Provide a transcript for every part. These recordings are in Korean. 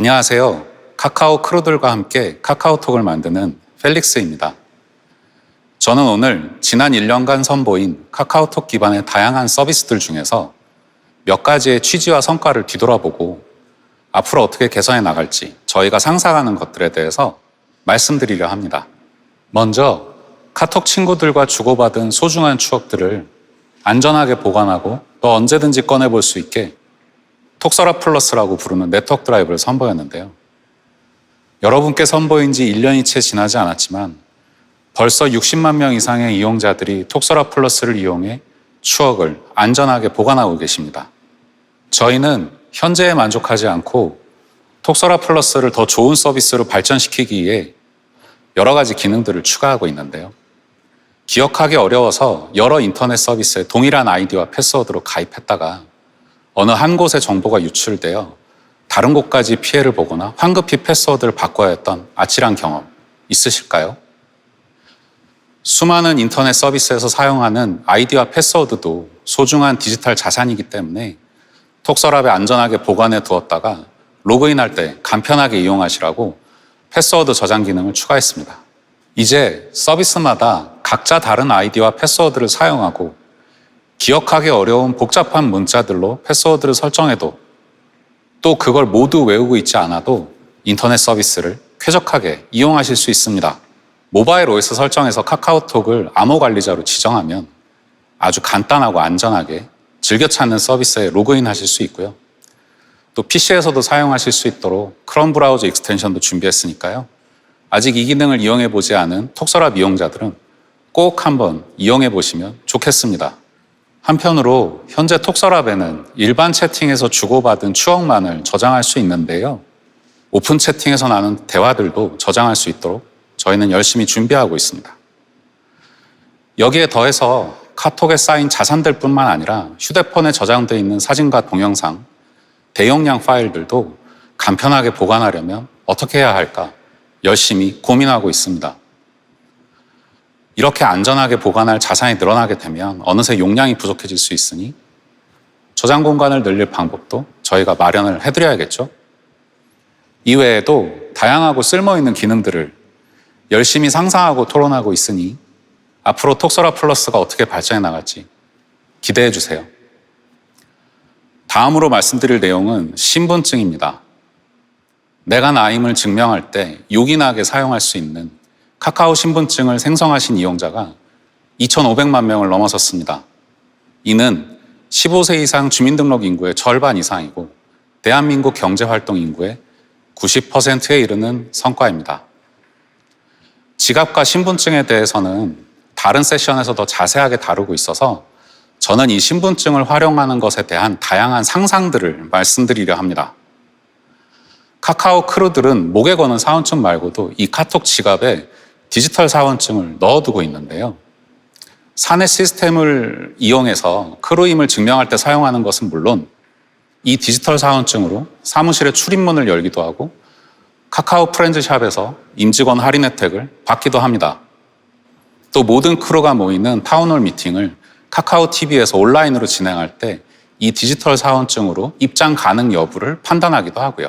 안녕하세요. 카카오 크루들과 함께 카카오톡을 만드는 펠릭스입니다. 저는 오늘 지난 1년간 선보인 카카오톡 기반의 다양한 서비스들 중에서 몇 가지의 취지와 성과를 뒤돌아보고 앞으로 어떻게 개선해 나갈지 저희가 상상하는 것들에 대해서 말씀드리려 합니다. 먼저 카톡 친구들과 주고받은 소중한 추억들을 안전하게 보관하고 또 언제든지 꺼내볼 수 있게 톡서라 플러스라고 부르는 네트워크 드라이브를 선보였는데요. 여러분께 선보인 지 1년이 채 지나지 않았지만 벌써 60만 명 이상의 이용자들이 톡서라 플러스를 이용해 추억을 안전하게 보관하고 계십니다. 저희는 현재에 만족하지 않고 톡서라 플러스를 더 좋은 서비스로 발전시키기 위해 여러 가지 기능들을 추가하고 있는데요. 기억하기 어려워서 여러 인터넷 서비스에 동일한 아이디와 패스워드로 가입했다가 어느 한 곳의 정보가 유출되어 다른 곳까지 피해를 보거나 황급히 패스워드를 바꿔야 했던 아찔한 경험 있으실까요? 수많은 인터넷 서비스에서 사용하는 아이디와 패스워드도 소중한 디지털 자산이기 때문에 톡서랍에 안전하게 보관해 두었다가 로그인할 때 간편하게 이용하시라고 패스워드 저장 기능을 추가했습니다. 이제 서비스마다 각자 다른 아이디와 패스워드를 사용하고 기억하기 어려운 복잡한 문자들로 패스워드를 설정해도 또 그걸 모두 외우고 있지 않아도 인터넷 서비스를 쾌적하게 이용하실 수 있습니다. 모바일 OS 설정에서 카카오톡을 암호 관리자로 지정하면 아주 간단하고 안전하게 즐겨 찾는 서비스에 로그인 하실 수 있고요. 또 PC에서도 사용하실 수 있도록 크롬 브라우저 익스텐션도 준비했으니까요. 아직 이 기능을 이용해 보지 않은 톡서랍 이용자들은 꼭 한번 이용해 보시면 좋겠습니다. 한편으로 현재 톡서랍에는 일반 채팅에서 주고받은 추억만을 저장할 수 있는데요. 오픈 채팅에서 나는 대화들도 저장할 수 있도록 저희는 열심히 준비하고 있습니다. 여기에 더해서 카톡에 쌓인 자산들 뿐만 아니라 휴대폰에 저장되어 있는 사진과 동영상, 대용량 파일들도 간편하게 보관하려면 어떻게 해야 할까 열심히 고민하고 있습니다. 이렇게 안전하게 보관할 자산이 늘어나게 되면 어느새 용량이 부족해질 수 있으니 저장 공간을 늘릴 방법도 저희가 마련을 해드려야겠죠. 이외에도 다양하고 쓸모있는 기능들을 열심히 상상하고 토론하고 있으니 앞으로 톡서라 플러스가 어떻게 발전해 나갈지 기대해 주세요. 다음으로 말씀드릴 내용은 신분증입니다. 내가 나임을 증명할 때 요긴하게 사용할 수 있는 카카오 신분증을 생성하신 이용자가 2,500만 명을 넘어섰습니다. 이는 15세 이상 주민등록 인구의 절반 이상이고 대한민국 경제활동 인구의 90%에 이르는 성과입니다. 지갑과 신분증에 대해서는 다른 세션에서 더 자세하게 다루고 있어서 저는 이 신분증을 활용하는 것에 대한 다양한 상상들을 말씀드리려 합니다. 카카오 크루들은 목에 거는 사원증 말고도 이 카톡 지갑에 디지털 사원증을 넣어두고 있는데요. 사내 시스템을 이용해서 크루임을 증명할 때 사용하는 것은 물론 이 디지털 사원증으로 사무실의 출입문을 열기도 하고 카카오 프렌즈샵에서 임직원 할인 혜택을 받기도 합니다. 또 모든 크루가 모이는 타운홀 미팅을 카카오 TV에서 온라인으로 진행할 때 이 디지털 사원증으로 입장 가능 여부를 판단하기도 하고요.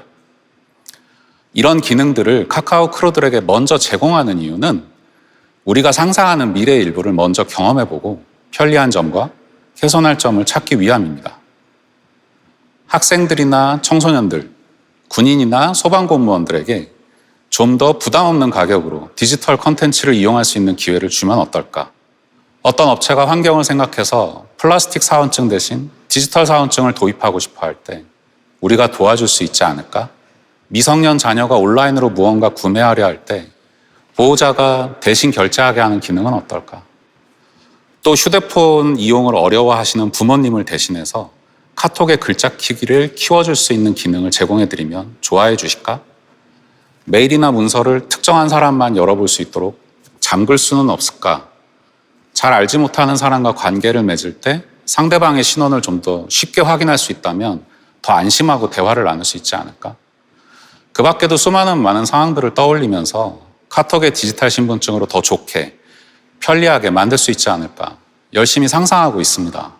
이런 기능들을 카카오 크루들에게 먼저 제공하는 이유는 우리가 상상하는 미래의 일부를 먼저 경험해보고 편리한 점과 개선할 점을 찾기 위함입니다. 학생들이나 청소년들, 군인이나 소방공무원들에게 좀 더 부담 없는 가격으로 디지털 컨텐츠를 이용할 수 있는 기회를 주면 어떨까? 어떤 업체가 환경을 생각해서 플라스틱 사원증 대신 디지털 사원증을 도입하고 싶어 할 때 우리가 도와줄 수 있지 않을까? 미성년 자녀가 온라인으로 무언가 구매하려 할 때 보호자가 대신 결제하게 하는 기능은 어떨까? 또 휴대폰 이용을 어려워하시는 부모님을 대신해서 카톡의 글자 키기를 키워줄 수 있는 기능을 제공해드리면 좋아해 주실까? 메일이나 문서를 특정한 사람만 열어볼 수 있도록 잠글 수는 없을까? 잘 알지 못하는 사람과 관계를 맺을 때 상대방의 신원을 좀 더 쉽게 확인할 수 있다면 더 안심하고 대화를 나눌 수 있지 않을까? 그 밖에도 수많은 많은 상황들을 떠올리면서 카톡의 디지털 신분증으로 더 좋게, 편리하게 만들 수 있지 않을까 열심히 상상하고 있습니다.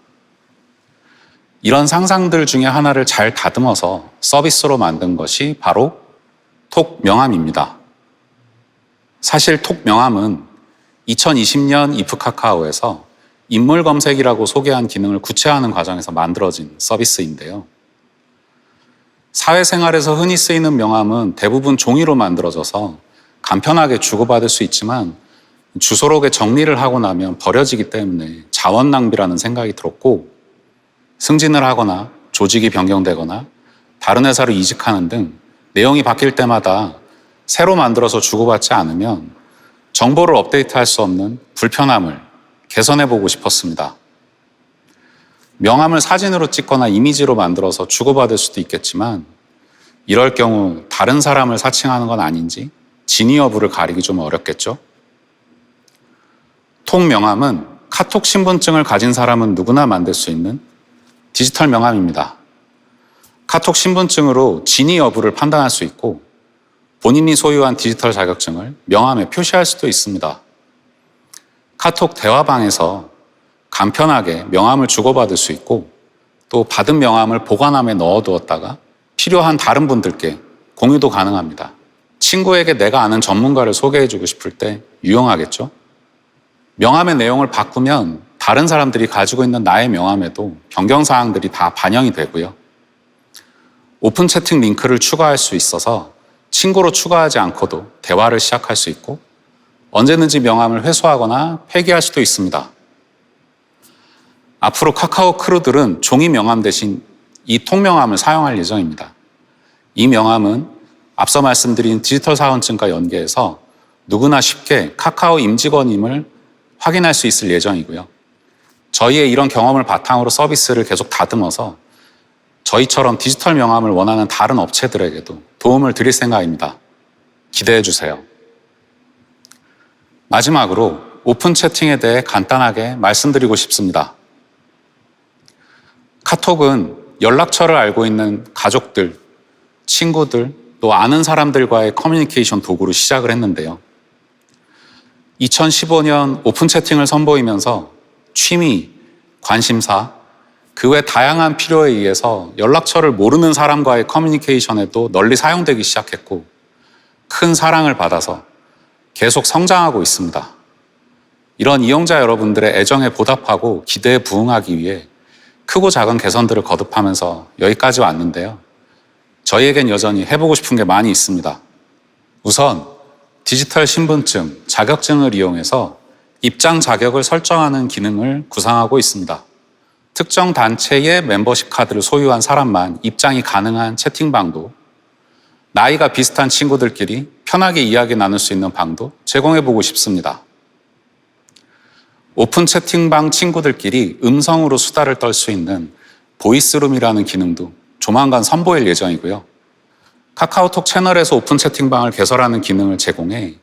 이런 상상들 중에 하나를 잘 다듬어서 서비스로 만든 것이 바로 톡 명함입니다. 사실 톡 명함은 2020년 이프 카카오에서 인물 검색이라고 소개한 기능을 구체화하는 과정에서 만들어진 서비스인데요. 사회생활에서 흔히 쓰이는 명함은 대부분 종이로 만들어져서 간편하게 주고받을 수 있지만 주소록에 정리를 하고 나면 버려지기 때문에 자원 낭비라는 생각이 들었고 승진을 하거나 조직이 변경되거나 다른 회사로 이직하는 등 내용이 바뀔 때마다 새로 만들어서 주고받지 않으면 정보를 업데이트할 수 없는 불편함을 개선해 보고 싶었습니다. 명함을 사진으로 찍거나 이미지로 만들어서 주고받을 수도 있겠지만 이럴 경우 다른 사람을 사칭하는 건 아닌지 진위 여부를 가리기 좀 어렵겠죠? 통 명함은 카톡 신분증을 가진 사람은 누구나 만들 수 있는 디지털 명함입니다. 카톡 신분증으로 진위 여부를 판단할 수 있고 본인이 소유한 디지털 자격증을 명함에 표시할 수도 있습니다. 카톡 대화방에서 간편하게 명함을 주고받을 수 있고 또 받은 명함을 보관함에 넣어두었다가 필요한 다른 분들께 공유도 가능합니다. 친구에게 내가 아는 전문가를 소개해주고 싶을 때 유용하겠죠? 명함의 내용을 바꾸면 다른 사람들이 가지고 있는 나의 명함에도 변경사항들이 다 반영이 되고요. 오픈 채팅 링크를 추가할 수 있어서 친구로 추가하지 않고도 대화를 시작할 수 있고 언제든지 명함을 회수하거나 폐기할 수도 있습니다. 앞으로 카카오 크루들은 종이 명함 대신 이 통명함을 사용할 예정입니다. 이 명함은 앞서 말씀드린 디지털 사원증과 연계해서 누구나 쉽게 카카오 임직원임을 확인할 수 있을 예정이고요. 저희의 이런 경험을 바탕으로 서비스를 계속 다듬어서 저희처럼 디지털 명함을 원하는 다른 업체들에게도 도움을 드릴 생각입니다. 기대해 주세요. 마지막으로 오픈 채팅에 대해 간단하게 말씀드리고 싶습니다. 카톡은 연락처를 알고 있는 가족들, 친구들, 또 아는 사람들과의 커뮤니케이션 도구로 시작을 했는데요. 2015년 오픈 채팅을 선보이면서 취미, 관심사, 그 외 다양한 필요에 의해서 연락처를 모르는 사람과의 커뮤니케이션에도 널리 사용되기 시작했고 큰 사랑을 받아서 계속 성장하고 있습니다. 이런 이용자 여러분들의 애정에 보답하고 기대에 부응하기 위해 크고 작은 개선들을 거듭하면서 여기까지 왔는데요. 저희에겐 여전히 해보고 싶은 게 많이 있습니다. 우선 디지털 신분증, 자격증을 이용해서 입장 자격을 설정하는 기능을 구상하고 있습니다. 특정 단체의 멤버십 카드를 소유한 사람만 입장이 가능한 채팅방도 나이가 비슷한 친구들끼리 편하게 이야기 나눌 수 있는 방도 제공해 보고 싶습니다. 오픈 채팅방 친구들끼리 음성으로 수다를 떨 수 있는 보이스룸이라는 기능도 조만간 선보일 예정이고요. 카카오톡 채널에서 오픈 채팅방을 개설하는 기능을 제공해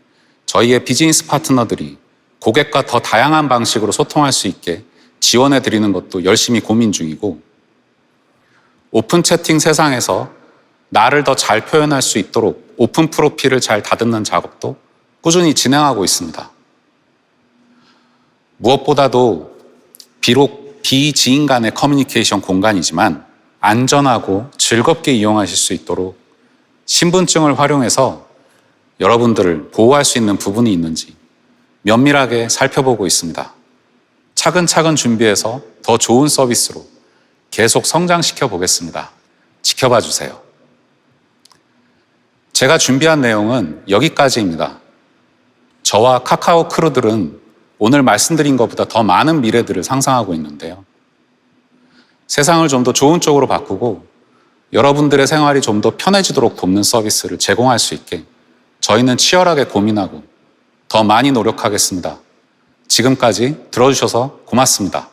저희의 비즈니스 파트너들이 고객과 더 다양한 방식으로 소통할 수 있게 지원해 드리는 것도 열심히 고민 중이고 오픈 채팅 세상에서 나를 더 잘 표현할 수 있도록 오픈 프로필을 잘 다듬는 작업도 꾸준히 진행하고 있습니다. 무엇보다도 비록 비지인 간의 커뮤니케이션 공간이지만 안전하고 즐겁게 이용하실 수 있도록 신분증을 활용해서 여러분들을 보호할 수 있는 부분이 있는지 면밀하게 살펴보고 있습니다. 차근차근 준비해서 더 좋은 서비스로 계속 성장시켜 보겠습니다. 지켜봐 주세요. 제가 준비한 내용은 여기까지입니다. 저와 카카오 크루들은 오늘 말씀드린 것보다 더 많은 미래들을 상상하고 있는데요. 세상을 좀 더 좋은 쪽으로 바꾸고 여러분들의 생활이 좀 더 편해지도록 돕는 서비스를 제공할 수 있게 저희는 치열하게 고민하고 더 많이 노력하겠습니다. 지금까지 들어주셔서 고맙습니다.